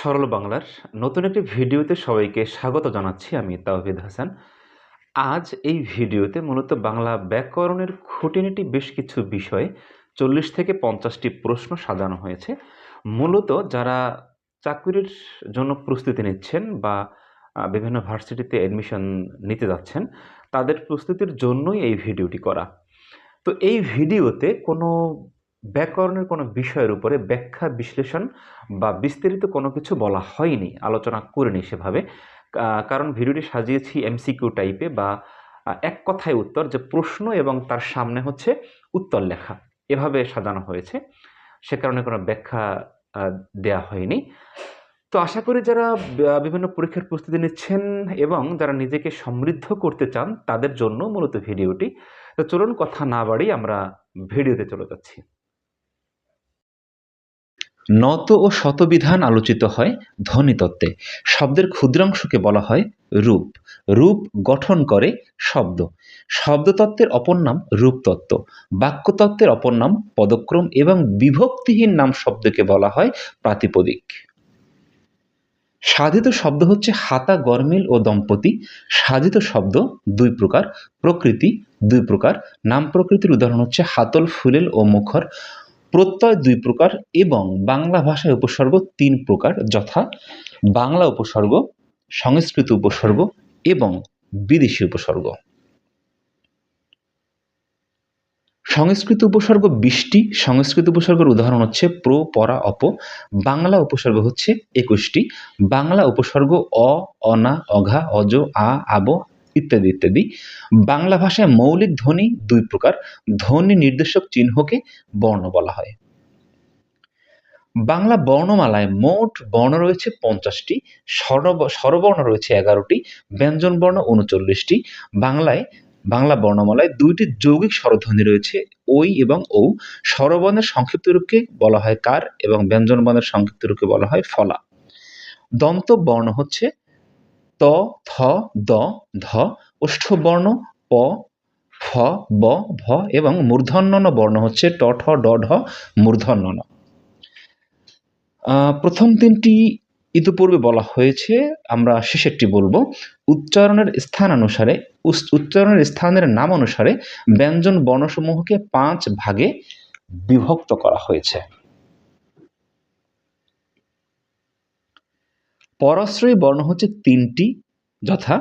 সরল বাংলার নতুন একটি ভিডিওতে সবাইকে স্বাগত জানাচ্ছি আমি তাওহিদ হাসান। আজ এই ভিডিওতে মূলত বাংলা ব্যাকরণের খুঁটিনাটি বেশ কিছু বিষয়ে চল্লিশ থেকে পঞ্চাশটি প্রশ্ন সাজানো হয়েছে। মূলত যারা চাকরির জন্য প্রস্তুতি নিচ্ছেন বা বিভিন্ন ভার্সিটিতে অ্যাডমিশন নিতে যাচ্ছেন, তাদের প্রস্তুতির জন্যই এই ভিডিওটি করা। তো এই ভিডিওতে কোনো ব্যাকরণের কোনো বিষয়ের উপরে ব্যাখ্যা, বিশ্লেষণ বা বিস্তারিত কোনো কিছু বলা হয়নি, আলোচনা করিনি সেভাবে। কারণ ভিডিওটি সাজিয়েছি এমসিকিউ টাইপে বা এক কথায় উত্তর যে প্রশ্ন এবং তার সামনে হচ্ছে উত্তর লেখা। এভাবে সাজানো হয়েছে। সে কারণে কোনো ব্যাখ্যা দেয়া হয়নি। তো আশা করি যারা বিভিন্ন পরীক্ষার প্রস্তুতি নিচ্ছেন এবং যারা নিজেকে সমৃদ্ধ করতে চান, তাদের জন্য মূলত ভিডিওটি। তো চলুন কথা না বাড়ি আমরা ভিডিওতে চলে যাচ্ছি। নত ও শতবিধান আলোচিত হয় ধ্বনিতত্ত্বে। শব্দের ক্ষুদ্রাংশকে বলা হয় রূপ। রূপ গঠন করে শব্দ। শব্দতত্ত্বের অপর নাম রূপতত্ত্ব। বাক্যতত্ত্বের অপর নাম পদক্রম এবং বিভক্তিহীন নাম শব্দকে বলা হয় প্রাতিপদিক। সাধিত শব্দ হচ্ছে হাতা, গরমিল ও দম্পতি। সাধিত শব্দ দুই প্রকার। প্রকৃতি দুই প্রকার। নাম প্রকৃতির উদাহরণ হচ্ছে হাতল, ফুলেল ও মুখর। প্রত্যয় দুই প্রকার এবং বাংলা ভাষায় উপসর্গ তিন প্রকার, যথা বাংলা উপসর্গ, সংস্কৃত উপসর্গ এবং বিদেশি উপসর্গ। সংস্কৃত উপসর্গ বিশটি, সংস্কৃত উপসর্গের উদাহরণ হচ্ছে প্র, পরা, অপ। বাংলা উপসর্গ হচ্ছে একুশটি। বাংলা উপসর্গ অ অনা অঘা, অজ, আ, আব ইত্যাদি ইত্যাদি। বাংলা ভাষায় মৌলিক ধ্বনি দুই প্রকার, ধ্বনি নির্দেশক চিহ্নকে বর্ণ বলা হয়। বাংলা বর্ণমালায় মোট বর্ণ রয়েছে পঞ্চাশটি, স্বরব- স্বরবর্ণ রয়েছে এগারোটি, ব্যঞ্জন বর্ণ উনচল্লিশটি। বাংলায়, বাংলা বর্ণমালায় দুইটি যৌগিক স্বরধ্বনি রয়েছে ওই এবং ও স্বরবর্ণের সংক্ষিপ্ত রূপকে বলা হয় কার এবং ব্যঞ্জন বর্ণের সংক্ষিপ্ত রূপকে বলা হয় ফলা। দন্ত বর্ণ হচ্ছে ত দ, ধ, ওষ্ঠবর্ণ, প, ফ, ব, ভ এবং মূর্ধন্য বর্ণ হচ্ছে ট, ঠ, ড, ঢ মূর্ধন্য প্রথম তিনটি ইতিপূর্বে বলা হয়েছে, আমরা শেষেরটি বলব। উচ্চারণের স্থান অনুসারে উচ্চারণের স্থানের নাম অনুসারে ব্যঞ্জন বর্ণসমূহকে পাঁচ ভাগে বিভক্ত করা হয়েছে। পরাশ্রয়ী বর্ণ হচ্ছে তিনটি যথা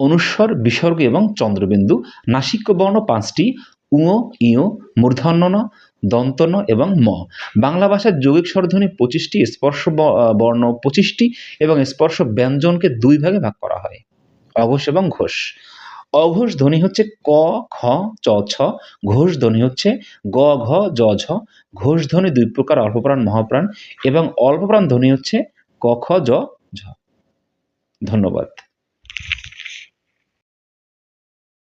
অনুস্বর, বিসর্গ এবং চন্দ্রবিন্দু, নাসিক্য বর্ণ পাঁচটি উঁ ইয় মূর্ধন্য দন্তন এবং ম। বাংলা ভাষার যৌগিক স্বরধ্বনি পঁচিশটি, স্পর্শ বর্ণ পঁচিশটি এবং স্পর্শ ব্যঞ্জনকে দুই ভাগে ভাগ করা হয়। অঘোষ এবং ঘোষ। অঘোষ ধ্বনি হচ্ছে ক, খ, চ, ছ। ঘোষ ধ্বনি হচ্ছে গ, ঘ, জ, ঝ। ঘোষ ধ্বনি দুই প্রকার, অল্পপ্রাণ, মহাপ্রাণ এবং অল্পপ্রাণ ধ্বনি হচ্ছে ক, খ, জ, ঝ। ধন্যবাদ।